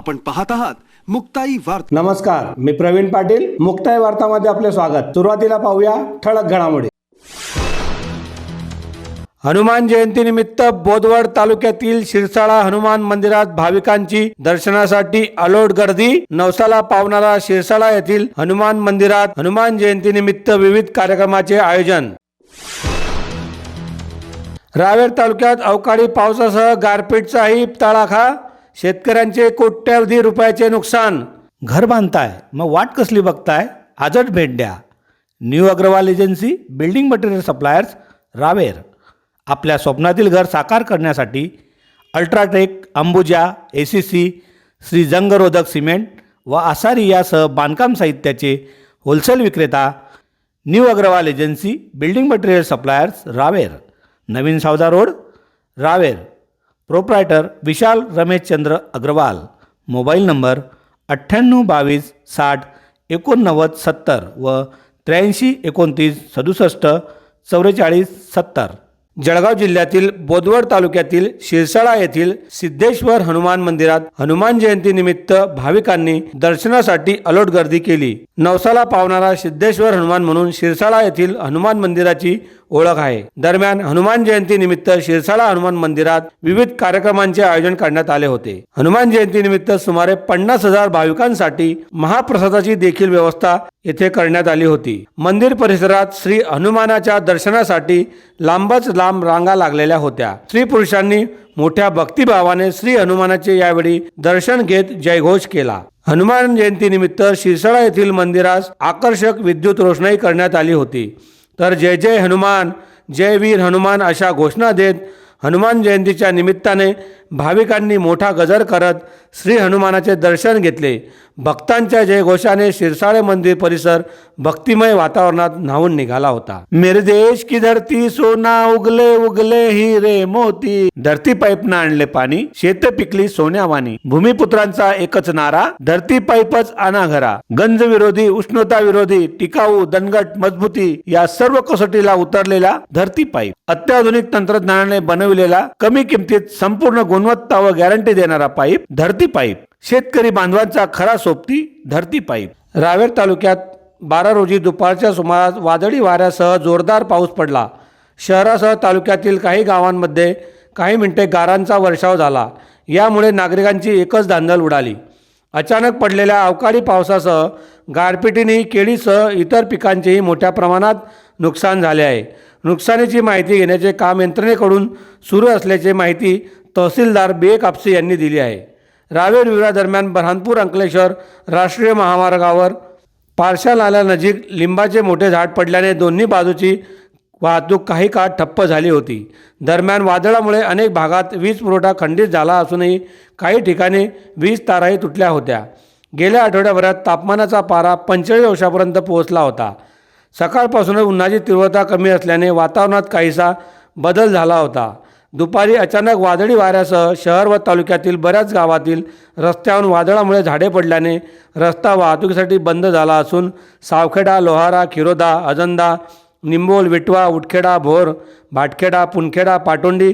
आपण पाहत आहात मुक्ताई वार्ता. नमस्कार मी प्रवीण पाटील. मुक्ताई वार्तामध्ये आपले स्वागत. सुरुवातीला पाहूया ठळक घडामोडी. हनुमान जयंतीनिमित्त बोदवड तालुक्यातील शिरसाळा हनुमान मंदिरात भाविकांची दर्शनासाठी अलोट गर्दी. नवसाला पावणारा शिरसाळा येथील हनुमान मंदिरात हनुमान जयंतीनिमित्त विविध कार्यक्रमाचे आयोजन. रावेर तालुक्यात अवकाळी पावसासह गारपीटचाही तडाखा शेतकऱ्यांचे कोट्यवधी रुपयाचे नुकसान. घर बांधताय मग वाट कसली बघताय? आजच भेट द्या. New Agrawal agency building material suppliers Raver. आपल्या स्वप्नातील घर साकार करण्यासाठी UltraTech Ambuja A C C Shree जंगरोधक cement व आसारी यासह बांधकाम साहित्याचे होलसेल विक्रेता new Agrawal agency building material suppliers Raver. नवीन Savda road Raver. Proprietor Vishal Rameshchandra Agrawal. Mobile number अठ्ठ्याण्णव बावीस साठ एकोणनव्वद सत्तर व त्र्याऐंशी एकोणतीस सदुसष्ट चौवेचाळीस सत्तर. जळगाव जिल्ह्यातील बोदवड तालुक्यातील शिरसाळा येथील सिद्धेश्वर हनुमान मंदिरात हनुमान जयंतीनिमित्त भाविकांनी दर्शनासाठी अलोट गर्दी केली. नवसाला पावणारा सिद्धेश्वर हनुमान म्हणून शिरसाळा येथील हनुमान मंदिराची ओळख आहे. दरम्यान हनुमान जयंती निमित्त शिरसाळा हनुमान मंदिरात विविध कार्यक्रमांचे आयोजन करण्यात आले होते. हनुमान जयंती निमित्त सुमारे पन्नास हजार भाविकांसाठी महाप्रसादाची देखील व्यवस्था येथे करण्यात आली होती. मंदिर परिसरात श्री हनुमानाच्या दर्शनासाठी लांबच लांब रांगा लागलेल्या होत्या. स्त्री पुरुषांनी मोठ्या भक्तिभावाने श्री हनुमानाचे यावेळी दर्शन घेत जयघोष केला. हनुमान जयंती निमित्त शिरसाळा येथील मंदिरास आकर्षक विद्युत रोषणाई करण्यात आली होती. तर जय जय हनुमान जय वीर हनुमान अशा घोषणा देत हनुमान जयंतीच्या निमित्ताने भाविकांनी मोठा गजर करत श्री हनुमानाचे दर्शन घेतले. भक्तांच्या जयघोषाने शिरसाळे मंदिर परिसर भक्तिमय वातावरणात न्हावून निघाला होता. मेरे की धरती सोना उगले उगले हिरे मोती. धरती पाईपनं आणले पाणी शेत पिकली सोन्यावानी भूमिपुत्रांचा एकच नारा धरती पाईपच अनाघरा. घरा गंज विरोधी उष्णता विरोधी टिकाऊ दणगट मजबूती या सर्व कसोटीला उतरलेला धरती पाईप. अत्याधुनिक तंत्रज्ञानाने बनविलेला कमी किमतीत संपूर्ण गुणवत्ता व गॅरंटी देणारा पाईप धरती पाईप. शेतकरी बांधवांचा खरा सोबती धरती पाईप. रावेर तालुक्यात बारा रोजी दुपारच्या सुमारास वादळी वाऱ्यासह जोरदार पाऊस पडला. शहरासह तालुक्यातील काही गावांमध्ये काही मिनिटे गारांचा वर्षाव झाला. यामुळे नागरिकांची एकच धांदल उडाली. अचानक पडलेल्या अवकाळी पावसासह गारपिटीने केळीसह इतर पिकांचेही मोठ्या प्रमाणात नुकसान झाले आहे. नुकसानीची माहिती घेण्याचे काम यंत्रणेकडून सुरू असल्याची माहिती तहसीलदार बी ए कापसे यांनी दिली आहे. रावेर विरादरम्यान बऱ्हाणपूर अंकलेश्वर राष्ट्रीय महामार्गावर पारशा नाल्यानजीक लिंबाचे मोठे झाड पडल्याने दोन्ही बाजूची वाहतूक काही काळ ठप्प झाली होती. दरम्यान वादळामुळे अनेक भागात वीज पुरवठा खंडित झाला असूनही काही ठिकाणी वीज ताराही तुटल्या होत्या. गेल्या आठवड्याभरात तापमानाचा पारा पंचेचाळीस अंशापर्यंत पोहोचला होता. सकाळपासूनच उन्हाची तीव्रता कमी असल्याने वातावरणात काहीसा बदल झाला होता. दुपारी अचानक वादळी वाऱ्यासह शहर व तालुक्यातील बऱ्याच गावातील रस्त्यावरून वादळामुळे झाडे पडल्याने रस्ता वाहतुकीसाठी बंद झाला असून सावखेडा लोहारा खिरोदा अजंदा निंबोल विटवा उटखेडा भोर भाटखेडा पुनखेडा पाटोंडी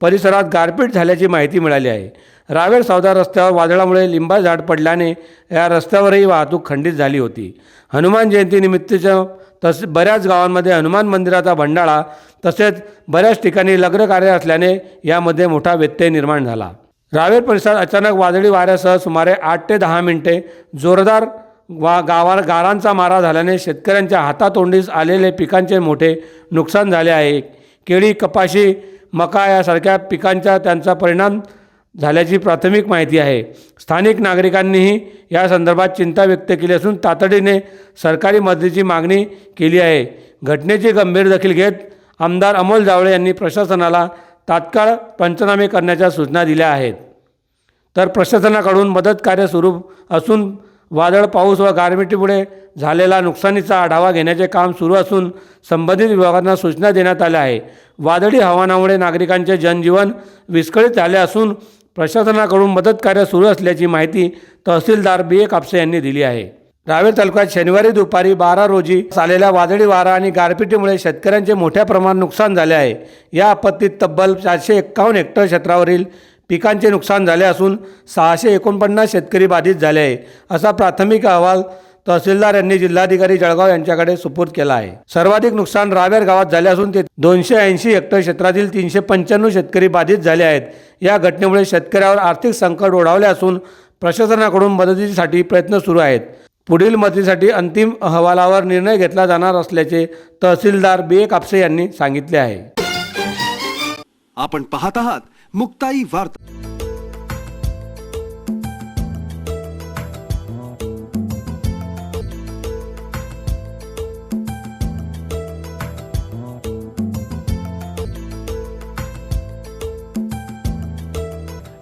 परिसरात गारपीट झाल्याची माहिती मिळाली आहे. रावेर सौदा रस्त्यावर वादळामुळे लिंबा झाड पडल्याने या रस्त्यावरही वाहतूक खंडित झाली होती. हनुमान जयंतीनिमित्तच्या तसे बऱ्याच गावांमध्ये हनुमान मंदिराचा भंडाळा तसेच बऱ्याच ठिकाणी लग्न कार्य असल्याने यामध्ये मोठा व्यत्यय निर्माण झाला. रावेर परिसरात अचानक वादळी वाऱ्यासह सुमारे आठ ते दहा मिनिटे जोरदार वा गावा गारांचा मारा झाल्याने शेतकऱ्यांच्या हातातोंडीस आलेले पिकांचे मोठे नुकसान झाले आहे. केळी कपाशी मका यासारख्या पिकांचा त्यांचा परिणाम झाल्याची प्राथमिक माहिती आहे. स्थानिक नागरिकांनीही या संदर्भात चिंता व्यक्त केली असून तातडीने सरकारी मदतीची मागणी केली आहे. घटनेची गंभीर दखल घेत आमदार अमोल जावळे यांनी प्रशासनाला तात्काळ पंचनामे करण्याच्या सूचना दिल्या आहेत. तर प्रशासनाकडून मदत कार्य सुरू असून वादळ पाऊस व गारमिटीमुळे झालेला नुकसानीचा आढावा घेण्याचे काम सुरू असून संबंधित विभागांना सूचना देण्यात आल्या आहे वादळी हवामानामुळे नागरिकांचे जनजीवन विस्कळीत झाले असून प्रशासनाकडून मदत कार्य सुरू असल्याची माहिती तहसीलदार बी ए कापसे यांनी दिली आहे. रावेर तालुक्यात शनिवारी दुपारी बारा रोजी आलेल्या वादळी वारा आणि गारपिटीमुळे शेतकऱ्यांचे मोठ्या प्रमाणात नुकसान झाले आहे. या आपत्तीत तब्बल चारशे एक्कावन्न हेक्टर क्षेत्रावरील पिकांचे नुकसान झाले असून सहाशे एकोणपन्नास शेतकरी बाधित झाले आहे. असा प्राथमिक अहवाल तहसीलदार यांनी जिल्हाधिकारी जळगाव यांच्याकडे सुपूर्द केला आहे. सर्वाधिक नुकसान रावेर गावात झाले असून ते दोनशे ऐंशी हेक्टर क्षेत्रातील तीनशे पंच्याण्णव शेतकरी बाधित झाले आहेत. या घटनेमुळे शेतकऱ्यावर आर्थिक संकट ओढावले असून प्रशासनाकडून मदतीसाठी प्रयत्न सुरू आहेत. पुढील मदतीसाठी अंतिम अहवालावर निर्णय घेतला जाणार असल्याचे तहसीलदार बी ए कापसे यांनी सांगितले आहे. आपण पाहत आहात मुक्ताई वार्ता.